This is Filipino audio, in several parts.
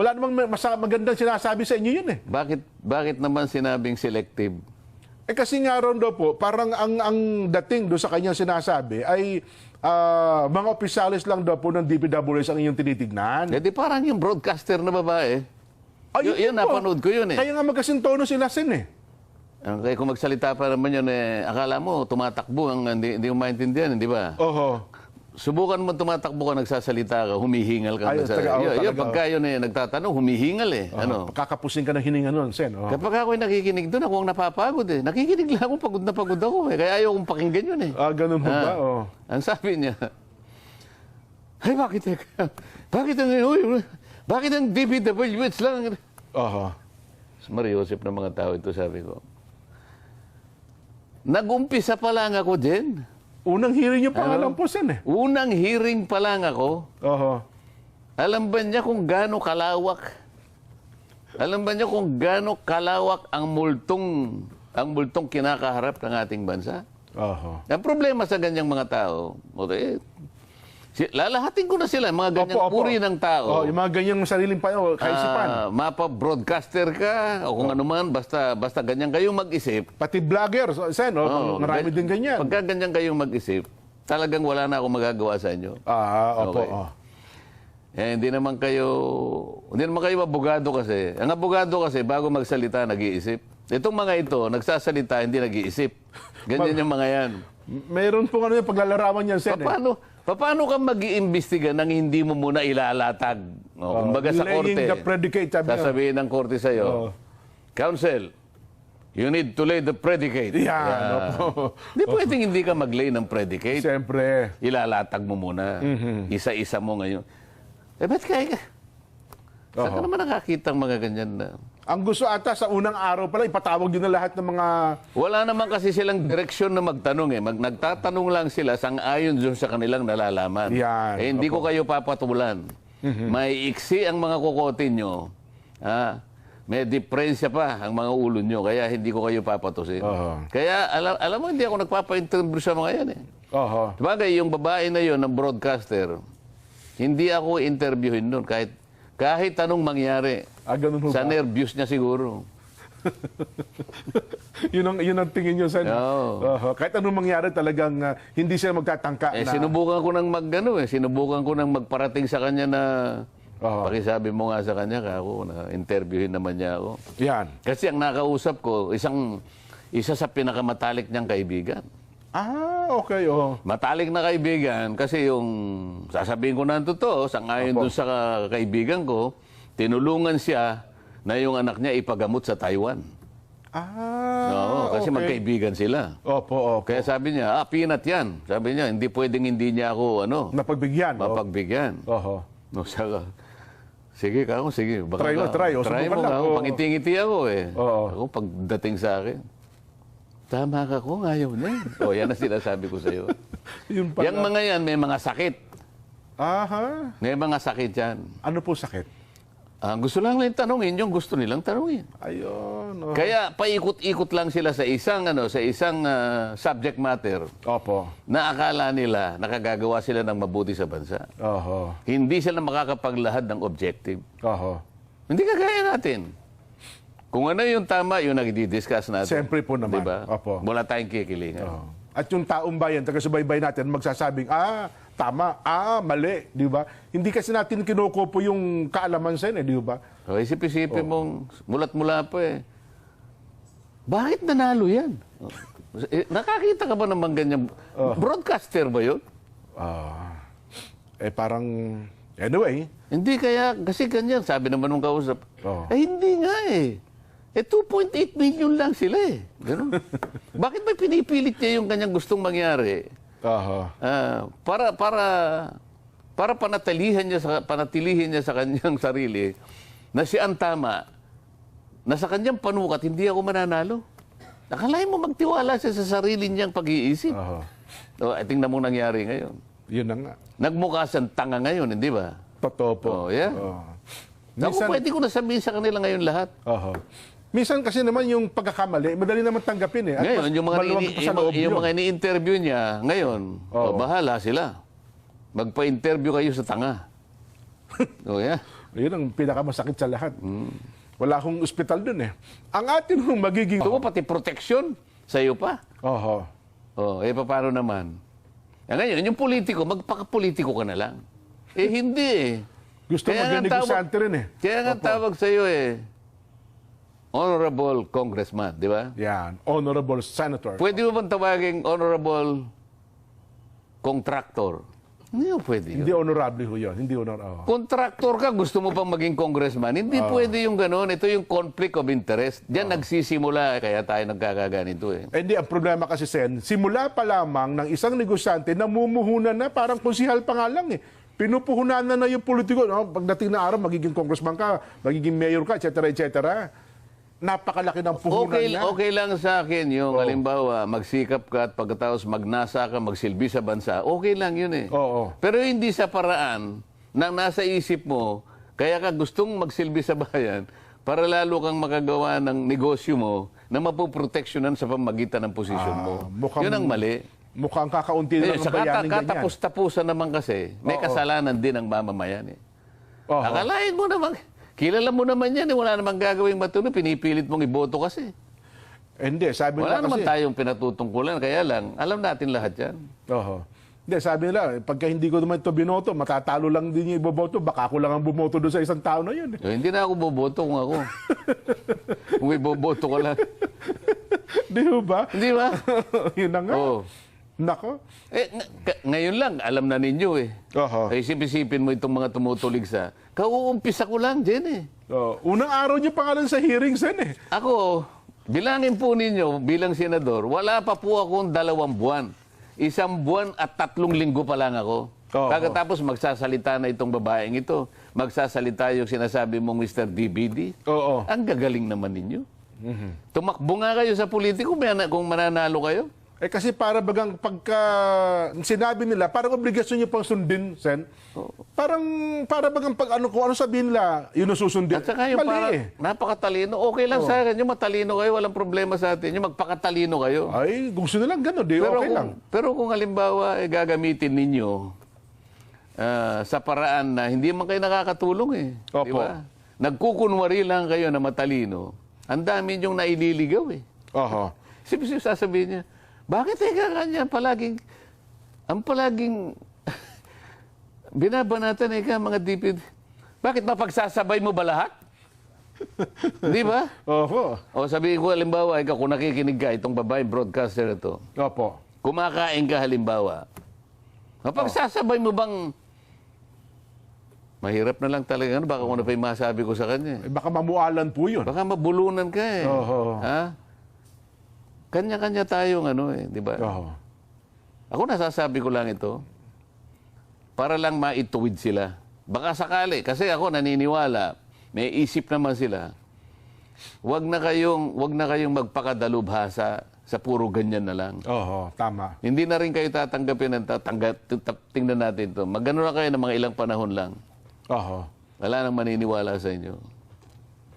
Wala namang masa, magandang sinasabi sa inyo yun eh. Bakit, bakit naman sinabing selective? Eh kasi nga ron daw po, parang ang, ang dating doon sa kanyang sinasabi ay ah, mga opisyalis lang daw po ng DPWS ang inyong tinitignan. Eh di parang yung broadcaster na babae. Ay, yun, po. napanood ko yun eh. Kaya nga magkasintono sila sin eh. Ang kaya kung magsalita pa naman yun, eh, akala mo tumatakbo, ang hindi, hindi mo maintindihan, di ba? Oho. Subukan mo tumatakbo ka, nagsasalita ka, humihingal ka. Nagsa- taga- oh, yun, pagka yun eh, nagtatanong, humihingal eh. Ano? Kakapusing ka ng hininga nun, Sen. Oh. Kapag ako'y nakikinig doon, ako ang napapagod eh. Nakikinig lang ako, pagod na pagod ako eh. Kaya ayaw kong pakinggan yun eh. Ah, ganun mo ba? Ah, Oh. Ang sabi niya, ay bakit eh, bakit ang, uy, bakit ang DPWH lang? Oho. Mariusip ng mga tao ito, sabi ko. Nag-umpisa pa lang ako din. Unang hearing niyo pa nga Ano? lang po, Sen eh. Unang hearing pa lang ako. Oho. Alam ba niya kung gaano kalawak? Alam ba niya kung gaano kalawak ang multong ang multong kinakaharap ng ating bansa? Oho. Ang problema sa ganyang mga tao, o, si, lalahatin ko na sila, mga ganyang uri ng tao. Oh, yung mga ganyang sariling pa, oh, kaisipan. Ah, mapa-broadcaster ka, o kung ano man, basta, basta ganyan kayong mag-isip. Pati vlogger, so, Sen, oh, Oo, marami din ganyan. Pagka ganyan kayong mag-isip, talagang wala na akong magagawa sa inyo. Ah, opo. Okay. oh. Eh, hindi naman kayo, hindi naman kayo abogado kasi. Ang abogado kasi, bago magsalita, nag-iisip. Itong mga ito, nagsasalita, hindi nag-iisip. Ganyan yung mga yan. Mayroon pong ano yung paglalarawan niyan, Sen. eh. Paano, paano ka mag-iimbestiga nang hindi mo muna ilalatag? O, kumbaga sa korte, the predicate, sabi sasabihin ng korte sa'yo, Oo. Counsel, you need to lay the predicate. Yan, opo. Hindi pwedeng hindi ka mag-lay ng predicate. Siyempre. Ilalatag mo muna. Mhm. Isa-isa mo ngayon. Eh, ba't kaya ka? Saan ka naman nakakita mga ganyan na? Ang gusto ata sa unang araw pala, ipatawag yun na lahat ng mga... Wala naman kasi silang direksyon na magtanong eh. Mag, nagtatanong lang sila sang ayon dun sa kanilang nalalaman. Yan, Eh, hindi ko kayo papatulan. May iksi ang mga kukotin nyo. Ha? May diferensya pa ang mga ulo nyo. Kaya hindi ko kayo papatusin. Oo. Kaya alam, alam mo, hindi ako nagpapa-interview sa mga yan eh. Oho. Sabagay, yung babae na yon ng broadcaster, hindi ako interviewin doon kahit kahit anong mangyari. Ah, ganun ho Sa ba? nervyos niya siguro. yun, ang, yun ang tingin nyo, Sen. Oo. Oho. Kahit anong mangyari talagang ah, hindi sila magtatangka Eh, na... sinubukan ko nang mag, ano, eh, sinubukan ko nang magparating sa kanya na Oo. pakisabi mo nga sa kanya, kako, na interviewin naman niya ako. Yan. Kasi ang nakausap ko, isang isa sa pinakamatalik niyang kaibigan. Ah, okay. Oh. Matalik na kaibigan kasi yung sasabihin ko na ang totoo, sangayon dun sa ka- kaibigan ko, tinulungan siya na yung anak niya ipagamot sa Taiwan. Ah, Oo, kasi okay. magkaibigan sila. Opo, opo. Kaya sabi niya, ah, peanut yan. Sabi niya, hindi pwedeng hindi niya ako, ano, Napagbigyan. oh. mapagbigyan. Oho. No, siya sige ka ako, sige. Baka Try mo, ka- try. O, Try subukan mo lang. ka ako. Oo. Pangiti-ngiti ako eh. Oo. Ako, pagdating sa akin, tama ka kung ayaw na eh. O, yan ang sinasabi ko sa'yo. Yun pala. Yang mga yan, may mga sakit. Aha. May mga sakit yan. Ano po sakit? Ah, gusto lang nilang tanungin yung gusto nilang tanungin. Ayun. oh. Kaya paikot-ikot lang sila sa isang ano, sa isang ah, subject matter Opo. na akala nila nakagagawa sila ng mabuti sa bansa. Oho. Hindi sila makakapaglahad ng objective. Oho. Hindi kagaya natin. Kung ano yung tama, yung nagdi-discuss natin. Siyempre po naman. Diba? Opo. Wala tayong kikilingan. At yung taong bayan, taga-subaybay natin, magsasabing, ah, tama, ah, mali, di ba? Hindi kasi natin kinukupo yung kaalaman sa eh, di ba? So, isip-isipin mong mulat-mula pa eh. Bakit nanalo yan? Oh. Eh, nakakita ka ba naman ganyan? Broadcaster ba yun? Ah, eh parang, anyway, Hindi kaya, kasi ganyan, sabi naman nung kausap. Oo. Eh, hindi nga eh. Eh, 2.8 million lang sila eh. Ganun. Bakit may pinipilit niya yung kanyang gustong mangyari? Aha. Ah, para para para panatilihan niya sa panatilihin niya sa kanyang sarili na siya ang tama na sa kanyang panukat hindi ako mananalo. Akalain mo magtiwala siya sa sarili niyang pag-iisip. Aha. O, eh, tingnan mo nangyari ngayon. Yun na nga. Nagmukha siyang tanga ngayon, hindi ba? Totoo po. Oh, yeah. Oh. Ako Minsan, pwede ko na sabihin sa kanila ngayon lahat. Aha. Minsan kasi naman yung pagkakamali, madali naman tanggapin eh. At Ngayon, yung mga, ini, yung, mga ini-interview niya, ngayon, Oo. o, bahala sila. Magpa-interview kayo sa tanga. o yeah. Yun ang pinakamasakit sa lahat. Wala akong ospital dun eh. Ang atin hong magiging... Ito mo pati proteksyon sa iyo pa. Oho. Oh, eh paano naman? Eh, ngayon, yung politiko, magpaka-politiko ka na lang. Eh hindi eh. Gusto mag-negosyante rin eh. Kaya nga tawag sa iyo eh, Honorable Congressman, di ba? Yan. Honorable Senator. Pwede mo bang tawagin Honorable Contractor? Hindi mo pwede yun. Hindi honorable ho yun. Hindi honor... Oh. Contractor ka, gusto mo pang maging congressman. Hindi pwede yung gano'n. Ito yung conflict of interest. Diyan nagsisimula, eh, kaya tayo nagkakaganito eh. Eh, Hindi, ang problema kasi, Sen, simula pa lamang ng isang negosyante, namumuhunan na, parang konsihal pa nga lang eh. Pinupuhunan na na yung politiko. No? Pagdating na araw, magiging congressman ka, magiging mayor ka, etc. etc. Napakalaki ng puhunan Okay, na. okay lang sa akin yung halimbawa, magsikap ka at pagkatapos magnasa ka, magsilbi sa bansa. Okay lang yun eh. Oo. Pero hindi sa paraan na nasa isip mo, kaya ka gustong magsilbi sa bayan para lalo kang makagawa ng negosyo mo na mapoproteksyonan sa pamagitan ng posisyon mo. Ah, mukhang- Yun ang mali. Mukhang kakaunti na Eh, lang sa ang bayaning kata- ganyan. katapos-tapusan naman kasi, may Oo. kasalanan din ang mamamayan eh. Oo. Akalain mo naman, kilala mo naman yan eh, wala namang gagawing matuloy, pinipilit mong iboto kasi. Hindi, sabi Wala nila naman kasi... tayong pinatutungkulan, kaya lang, alam natin lahat yan. Oho. Hindi, sabi nila, pagka hindi ko naman ito binoto, matatalo lang din yung iboboto, baka ako lang ang bumoto doon sa isang tao na yun. eh. Hindi na ako boboto kung ako. kung iboboto ka lang. Di ba? Hindi ba? yun na nga. Oo. Nako. Eh, ka- ngayon lang, alam na ninyo eh. Oho. Eh, isip-isipin mo itong mga tumutulig sa, kauumpisa ko lang dyan eh. Oh, unang araw niyo pangalan sa hearing, Sen eh. Ako, bilangin po ninyo bilang senador, wala pa po akong dalawang buwan. Isang buwan at tatlong linggo pa lang ako. Oo. Pagkatapos magsasalita na itong babaeng ito, magsasalita yung sinasabi mong Mr. DBD. Oo. Ang gagaling naman ninyo. Tumakbo nga kayo sa politiko kung mananalo kayo. Eh kasi para bagang pagka sinabi nila, parang obligasyon niyo pang sundin, Sen. Parang para bagang pag ano kung ano sabihin nila, yun ang susundin. At saka yung Mali parang eh. napakatalino. Okay lang sa akin. Yung matalino kayo, walang problema sa atin. Yung magpakatalino kayo. Ay, gusto nilang gano'n, di Pero okay kung, lang. pero kung halimbawa eh, gagamitin ninyo ah, sa paraan na hindi man kayo nakakatulong eh. Opo. Ba? Nagkukunwari lang kayo na matalino. Ang dami niyong naililigaw eh. Oho. Sip-sip sasabihin niya, bakit ikaw kanya palaging, ang palaging, binabanatan ikaw mga dipid. Bakit mapagsasabay mo ba lahat? Di ba? Oho. O sabihin ko halimbawa, ikaw kung nakikinig ka, itong babae broadcaster ito, Opo. kumakain ka halimbawa, mapagsasabay mo bang, mahirap na lang talaga, ano, baka kung ano pa yung masabi ko sa kanya. Eh, baka mamualan po yun. Baka mabulunan ka eh. Oo. Ha? Kanya-kanya tayong ano eh, di ba? Oho. Ako nasasabi ko lang ito, para lang maituwid sila. Baka sakali, kasi ako naniniwala, may isip naman sila. Huwag na kayong, wag na kayong magpakadalubhasa sa puro ganyan na lang. Oho, tama. Hindi na rin kayo tatanggapin ng tatangga, tingnan natin to. Magano na kayo ng mga ilang panahon lang. Oho. Wala nang maniniwala sa inyo.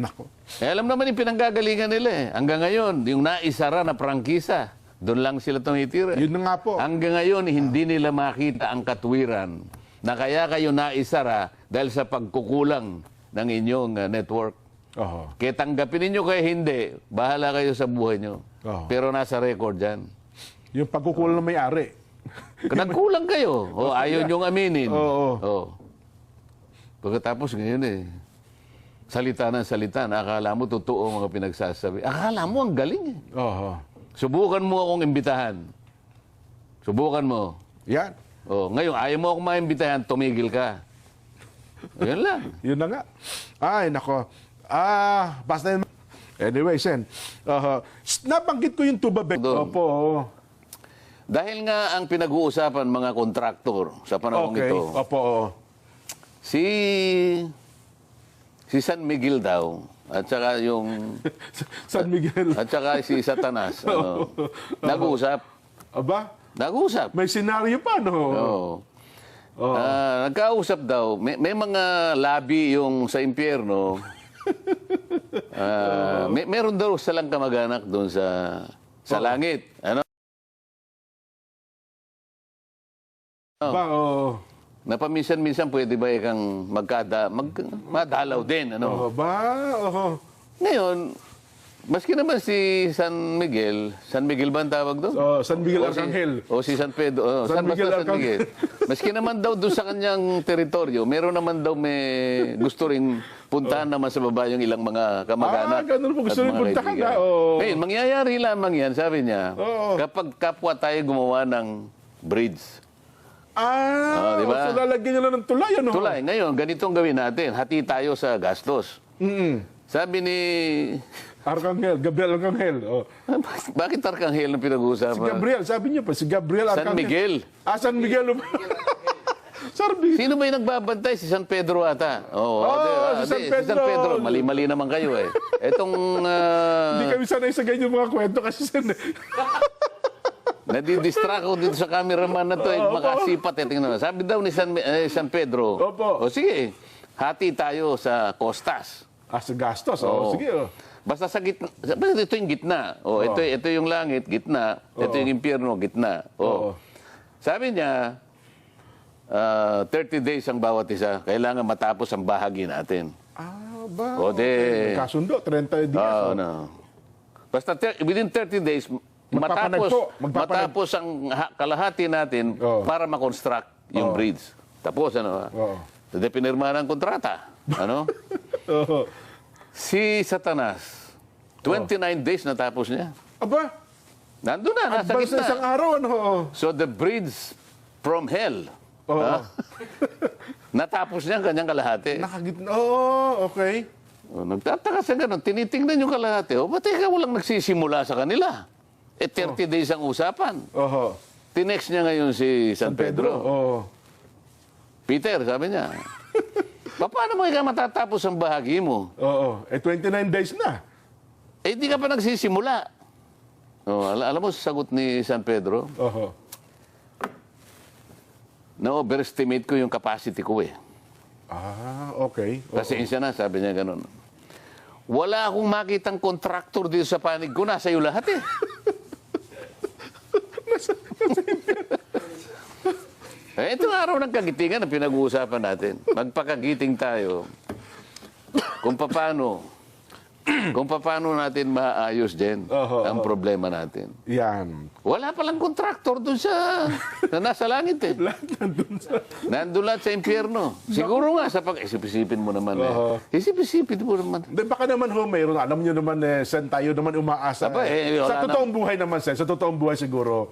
Nako. Eh, alam naman yung pinanggagalingan nila eh. Hanggang ngayon, yung naisara na prangkisa, doon lang sila tumitira. Yun na nga po. Hanggang ngayon, hindi nila makita ang katwiran na kaya kayo naisara dahil sa pagkukulang ng inyong uh, network. Oho. Kaya tanggapin ninyo kaya hindi, bahala kayo sa buhay nyo. Oo. Pero nasa record yan. Yung pagkukulang ng may-ari. Nagkulang kayo. O ayaw nyong aminin. Oo. O. Pagkatapos ngayon eh, salita ng salita na akala mo totoo ang mga pinagsasabi. Akala mo ang galing eh. Oho. Subukan mo akong imbitahan. Subukan mo. Yan. Oh, ngayon, ayaw mo akong maimbitahan, tumigil ka. Yan lang. Yun na nga. Ay, nako. Ah, basta yun. Anyway, Sen. Uh, nabanggit ko yung tuba. Doon. Opo. oo. Dahil nga ang pinag-uusapan mga kontraktor sa panahon Okay. ito, Opo. oo. si si San Miguel daw at saka yung San Miguel. at saka si Satanas ano, nag-uusap. Aba, Nag-uusap. may senaryo pa, no? Oo. Ah, nagkausap daw, may, may mga labi yung sa impyerno. Ah, may, meron daw silang kamag-anak doon sa sa langit. Ano? Ba, oo. Na paminsan-minsan pwede ba kang magkada, mag, madalaw din. Ano? Oho ba? Oho. Ngayon, maski naman si San Miguel, San Miguel ba ang tawag doon? Oh, San Miguel O si- Arcangel. O si San Pedro. Oh, San San, Miguel San Arcangel. Miguel. Maski naman daw doon sa kanyang teritoryo, meron naman daw may gusto rin puntahan naman sa baba yung ilang mga kamag-anak. Ah, ganun po. Gusto at rin mga puntahan, kaibigan. ah, oo. Ngayon, mangyayari lamang yan, sabi niya, Oo. kapag kapwa tayo gumawa ng bridge. Ah, Oh, di ba? so lalagyan nyo na ng tulay, ano? Tulay, ngayon, ganitong gawin natin. Hati tayo sa gastos. Mm-mm. Sabi ni... Arcangel, Gabriel Arcangel. Oh. Bakit Arcangel ang pinag-uusapan? Si Gabriel, sabi niyo pa, si Gabriel San Arcangel. Miguel. Ah, San Miguel. Sabi. Sino ba yung nagbabantay? Si San Pedro ata. Oo, Oh, ah, si San Pedro. Si San Pedro. Mali-mali naman kayo eh. Etong Hindi uh, kami sanay sa ganyan mga kwento kasi sin nadidistract ako dito sa cameraman na to. Eh, makasipat. Eh, tingnan mo. Sabi daw ni San, eh, San Pedro. Opo. O sige, hati tayo sa Costas. Ah, sa gastos. Oo. Oh, sige. Oh. Basta sa gitna. Basta ito yung gitna. O, ito, ito yung langit, gitna. Ito yung impyerno, gitna. O. Sabi niya, ah, 30 days ang bawat isa. Kailangan matapos ang bahagi natin. Ah, ba? O, de- Kasundo, 30 dias. Oo, oh. no. Basta ter- within 30 days, matapos, matapos ang ha- kalahati natin Oo. para makonstruct yung Oo. bridge. Tapos, ano, Oo. Hindi pinirma ng kontrata. Ano? Oo. si Satanas, 29 days natapos niya. Aba, Nandun na, nasa advance na gitna. isang araw, ano? So the bridge from hell, Oo. ha? natapos niya ang kanyang kalahati. Nakagitna. Oo, okay. O, nagtataka siya ganun, tinitingnan yung kalahati. O, ba't ikaw walang nagsisimula sa kanila? Eh, 30 days ang usapan. Oho. Tinext niya ngayon si San Pedro. Oo. Peter, sabi niya, "Pa- paano mo ikaw matatapos ang bahagi mo? Oo. Eh, 29 days na. Eh, di ka pa nagsisimula. O, al- alam mo, sa sagot ni San Pedro, Oho. na-overestimate ko yung capacity ko eh. Ah, okay. Oo. Pasensya na, sabi niya ganun. Wala akong makitang contractor dito sa panig ko. Nasa iyo lahat eh. eh, itong araw ng kagitingan na pinag-uusapan natin. Magpakagiting tayo kung paano kung paano natin maayos din Oho, ang problema natin. Yan. Wala palang contractor doon sa na nasa langit eh. Lahat nandun sa... Nandun lahat sa impyerno. Siguro nga sa pag... Isip-isipin mo naman Oo. eh. Isip-isipin mo naman. Hindi, baka naman ho, mayroon. Alam nyo naman, eh, saan tayo naman umaasa. Aba, eh, wala sa na- totoong buhay naman, Sen, sa totoong buhay siguro,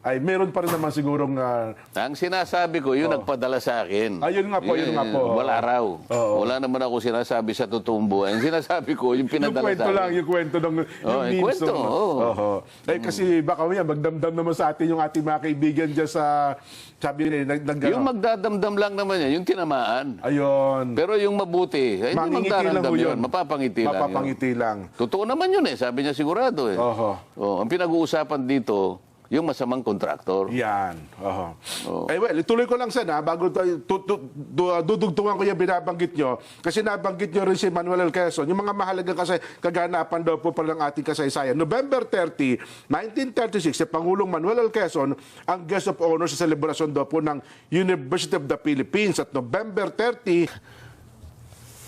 ay meron pa rin naman sigurong... ah, Ang sinasabi ko, yun nagpadala sa akin. Ayun nga po, yun nga po. Wala raw. Oo. Wala naman ako sinasabi sa totoong buhay. Ang sinasabi ko, yung pinadala sa lang, akin. yung kwento ng yung Oh, yung kwento, ng- oo. Oho. Eh, kasi baka yan, magdamdam naman sa atin yung ating mga kaibigan dyan sa... Sabi nila, nag, nag, Yung magdadamdam lang naman yan, yung tinamaan. Ayun. Pero yung mabuti, ay, hindi Mangingiti lang magdadamdam yun. yun. Mapapangiti, lang yun. Mapapangiti lang. Totoo naman yun eh. Sabi niya sigurado eh. Oho. Oh, ang pinag-uusapan dito, yung masamang kontraktor. Yan. Oho. Oo. Eh, well, ituloy ko lang sana, bago tayo, tu, tu, du- uh, dudugtungan ko yung binabanggit nyo, kasi nabanggit nyo rin si Manuel L. Quezon, yung mga mahalagang kasi kaganapan daw po pala ng ating kasaysayan. November 30, 1936, si Pangulong Manuel L. Quezon ang guest of honor sa selebrasyon daw po ng University of the Philippines. At November 30,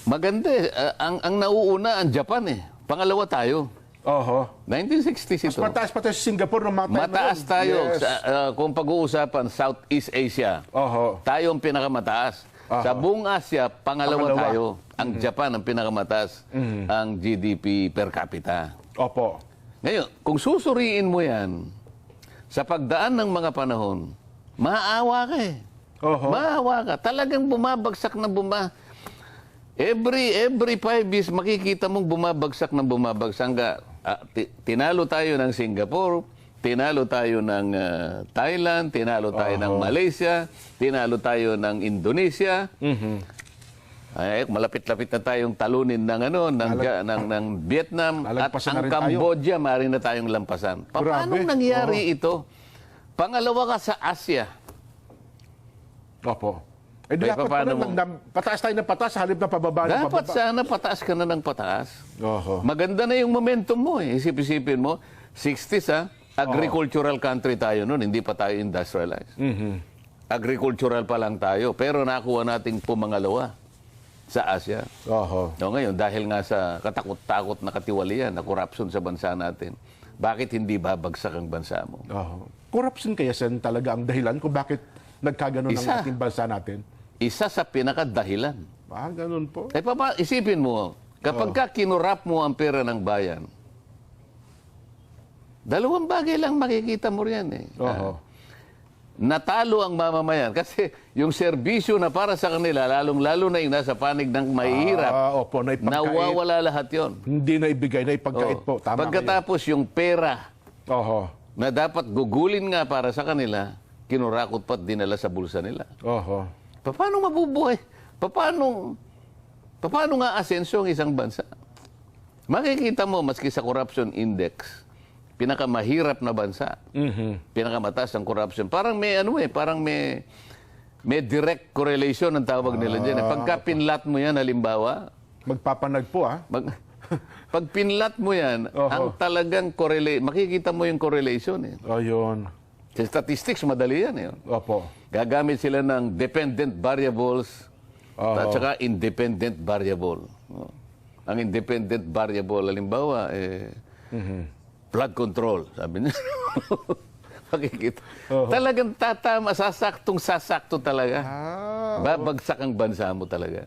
Maganda eh. Ah, ang, ang nauuna, ang Japan eh. Pangalawa tayo. Oho, 1960s ito. mataas pa tayo sa Singapore ng mga time na Mataas yun. tayo Yes. sa, ah, kung pag-uusapan Southeast Asia. Oho. Tayo ang pinakamataas. Aha. Sa buong Asia, pangalawa, Pangalawa. Mm-hmm. tayo. Ang Japan ang pinakamataas. Ang GDP per capita. Opo. Ngayon, kung susuriin mo yan, sa pagdaan ng mga panahon, maawa ka eh. Oho. Maawa ka. Talagang bumabagsak na buma... Every every five years, makikita mong bumabagsak na bumabagsak ka. Ti- tinalo tayo ng Singapore, tinalo tayo ng ah, Thailand, tinalo tayo ng Malaysia, tinalo tayo ng Indonesia. Ay, malapit-lapit na tayong talunin ng ano ng Ja- ng, ng Vietnam at ang tayo. Cambodia maaari na tayong lampasan. Pa- Paano nangyari ito? Pangalawa ka sa Asia. Opo. Eh, Ay, dapat paano pala, mo- nag- nag- pataas tayo ng pataas, halip na pababa ng Dapat pababa. sana pataas ka na ng pataas. Oho. Maganda na yung momentum mo eh. Isip-isipin mo, 60s ha, agricultural country tayo noon, hindi pa tayo industrialized. agricultural pa lang tayo, pero nakuha nating pumangalawa sa Asia. Oho. O ngayon, dahil nga sa katakot-takot na katiwalian, na corruption sa bansa natin, bakit hindi babagsak ang bansa mo? Oho. Corruption kaya sen talaga ang dahilan kung bakit nagkaganon ang Isa. ating bansa natin. Isa sa pinakadahilan. Ah, ganun po. Eh, papa, isipin mo, kapag ka kinurap mo ang pera ng bayan, dalawang bagay lang makikita mo riyan eh. Oho. Natalo ang mamamayan kasi yung serbisyo na para sa kanila, lalong-lalo na yung nasa panig ng mahihirap, Ah, opo, na nawawala lahat yon. Hindi na ibigay, na ipagkait po. Tama Pagkatapos yung pera. Oho. na dapat gugulin nga para sa kanila, kinurakot pat dinala sa bulsa nila. Oho. Paano mabubuhay? Pa- Paano, pa- paano nga asenso ang isang bansa? Makikita mo, maski sa corruption index, pinakamahirap na bansa, Mhm. pinakamataas ang corruption. Parang may ano eh, parang may may direct correlation ang tawag nila dyan. eh. Pagka pinlat mo yan, halimbawa, Magpapanag po ah. mag, pag pinlat mo yan, Oho. ang talagang correlate, makikita mo yung correlation eh. Ayun. Sa statistics, madali yan eh. Opo. Gagamit sila ng dependent variables Oo. at saka independent variable. No? Ang independent variable, halimbawa, eh, flood control, sabi niya. Makikita. Talagang tatama, sasaktong sasakto talaga. Ah. Babagsak ang bansa mo talaga.